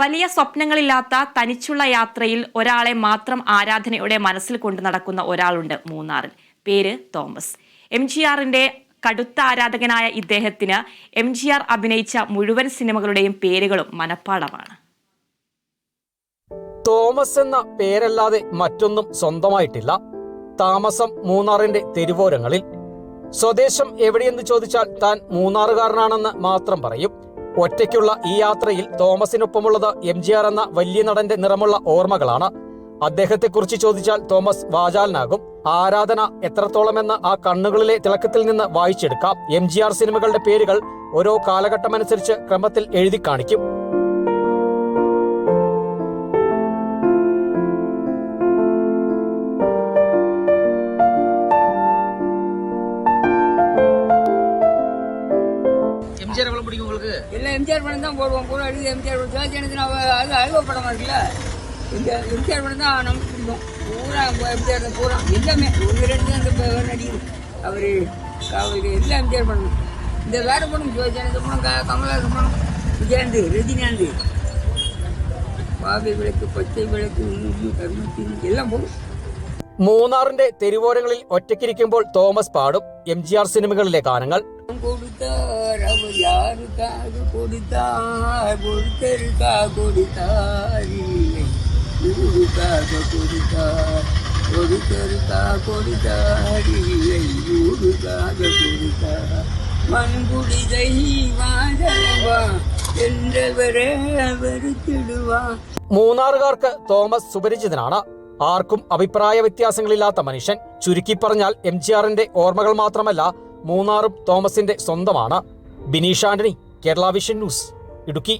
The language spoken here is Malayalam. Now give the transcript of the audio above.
വലിയ സ്വപ്നങ്ങളില്ലാത്ത തനിച്ചുള്ള യാത്രയിൽ ഒരാളെ മാത്രം ആരാധനയുടെ മനസ്സിൽ കൊണ്ടു നടക്കുന്ന ഒരാളുണ്ട് മൂന്നാറിൽ. പേര് തോമസ്. എം ജി ആറിന്റെ കടുത്ത ആരാധകനായ ഇദ്ദേഹത്തിന് എം ജി ആർ അഭിനയിച്ച മുഴുവൻ സിനിമകളുടെയും പേരുകളും മനഃപ്പാടമാണ്. തോമസ് എന്ന പേരല്ലാതെ മറ്റൊന്നും സ്വന്തമായിട്ടില്ല. താമസം മൂന്നാറിന്റെ തെരുവോരങ്ങളിൽ. സ്വദേശം എവിടെയെന്ന് ചോദിച്ചാൽ താൻ മൂന്നാറുകാരനാണെന്ന് മാത്രം പറയും. ഒറ്റയ്ക്കുള്ള ഈ യാത്രയിൽ തോമസിനൊപ്പമുള്ളത് എം ജി ആർ എന്ന വലിയ നടന്റെ നിറമുള്ള ഓർമ്മകളാണ്. അദ്ദേഹത്തെക്കുറിച്ച് ചോദിച്ചാൽ തോമസ് വാചാലനാകും. ആരാധന എത്രത്തോളമെന്ന് ആ കണ്ണുകളിലെ തിളക്കത്തിൽ നിന്ന് വായിച്ചെടുക്കാം. എം ജി ആർ സിനിമകളുടെ പേരുകൾ ഓരോ കാലഘട്ടമനുസരിച്ച് ക്രമത്തിൽ എഴുതി കാണിക്കും எம்ஜிஆர் எவ்வளவு பிடிக்கும் உங்களுக்கு எல்லாம் எம்ஜிஆர் படம் தான் போடுவோம் பூரா அடிக்குது எம்ஜிஆர் படம் சிவஜனத்தின் அது அழுவ படமா இருக்குல்ல எம்ஜிஆர் எம்ஜிஆர் படம் தான் நமக்கு பிடிக்கும் பூரா எம்ஜிஆர் தான் பூரா எல்லாமே ஒன்று ரெண்டு தான் இந்த நடிகர் அவர் காவல் எல்லாம் எம்ஜிஆர் படம் இந்த வேற படம் சிவஜனத்த படம் க கமலஹாசன் படம் விஜயகாந்த் ரஜினிகாந்த் பாவை விளக்கு பச்சை விளக்கு உண்ணு கருமத்தின் எல்லாம் போடும் മൂന്നാറിന്റെ തെരുവോരങ്ങളിൽ ഒറ്റയ്ക്കിരിക്കുമ്പോൾ തോമസ് പാടും എം ജി ആർ സിനിമകളിലെ ഗാനങ്ങൾ മൺകുടി മൂന്നാറുകാർക്ക് തോമസ് സുപരിചിതനാണ്. ആർക്കും അഭിപ്രായ വ്യത്യാസങ്ങളില്ലാത്ത മനുഷ്യൻ. ചുരുക്കി പറഞ്ഞാൽ എം ജി ആറിന്റെ ഓർമ്മകൾ മാത്രമല്ല മൂന്നാറും തോമസിന്റെ സ്വന്തമാണ് ബിനീഷ് ആന്റണി കേരള വിഷൻ ന്യൂസ് ഇടുക്കി.